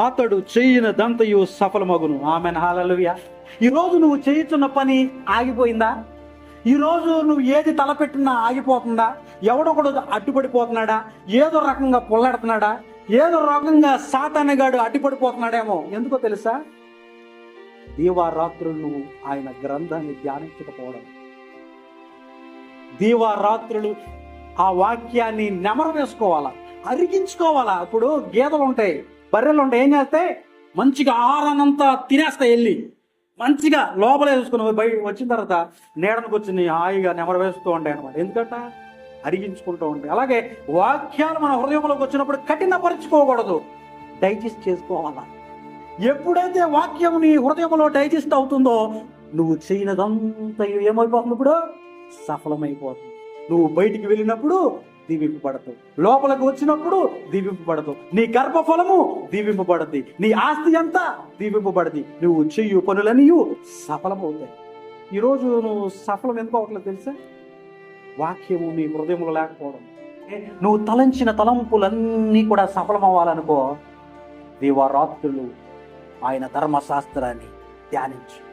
అతడు చెయ్యినదంతయు సఫలమగును. ఆమె హాలలుయ ఈరోజు నువ్వు చేయుచున్న పని ఆగిపోయిందా? ఈరోజు నువ్వు ఏది తలపెట్టినా ఆగిపోతుందా? ఎవడొకడు అడ్డుపడిపోతున్నాడా? ఏదో రకంగా పొల్లాడుతున్నాడా? ఏదో రకంగా సాతానగాడు అడ్డుపడిపోతున్నాడేమో ఎందుకో తెలుసా? దీవారాత్రులు నువ్వు ఆయన గ్రంథాన్ని ధ్యానించకపోవడం. దీవారాత్రులు ఆ వాక్యాన్ని నెమర వేసుకోవాలా? అరిగించుకోవాలా? ఇప్పుడు గీతలు ఉంటాయి బర్రెలు ఉంటే ఏం చేస్తాయి? మంచిగా ఆహారాన్నంతా తినేస్తాయి వెళ్ళి. మంచిగా లోపల చూసుకుని బయట వచ్చిన తర్వాత నీడనికి వచ్చి హాయిగా నెమరు వేస్తూ ఉంటాయి అనమాట ఎందుకంట? అరిగించుకుంటూ ఉంటాయి. అలాగే వాక్యాలు మన హృదయంలోకి వచ్చినప్పుడు కఠినపరచుకోకూడదు. డైజెస్ట్ చేసుకోవాలా? ఎప్పుడైతే వాక్యం నీ హృదయంలో డైజెస్ట్ అవుతుందో నువ్వు చేయనదంతా ఏమైపోతుంది ఇప్పుడు? సఫలమైపోతుంది. నువ్వు బయటికి వెళ్ళినప్పుడు దీవింపబడతావు. లోపలికి వచ్చినప్పుడు దీవింపబడతావు. నీ గర్భఫలము దీవింపబడద్ది నీ ఆస్తి అంతా దీవింపబడది. నువ్వు చెయ్యు పనులన్నీ సఫలమవుతాయి. ఈరోజు నువ్వు సఫలం ఎందుకు అవట్లేదు తెలుసా? వాక్యము నీ హృదయంలో లేకపోవడం. నువ్వు తలంచిన తలంపులన్నీ కూడా సఫలం అవ్వాలనుకో దీవారాత్రులు ఆయన ధర్మశాస్త్రాన్ని ధ్యానించు.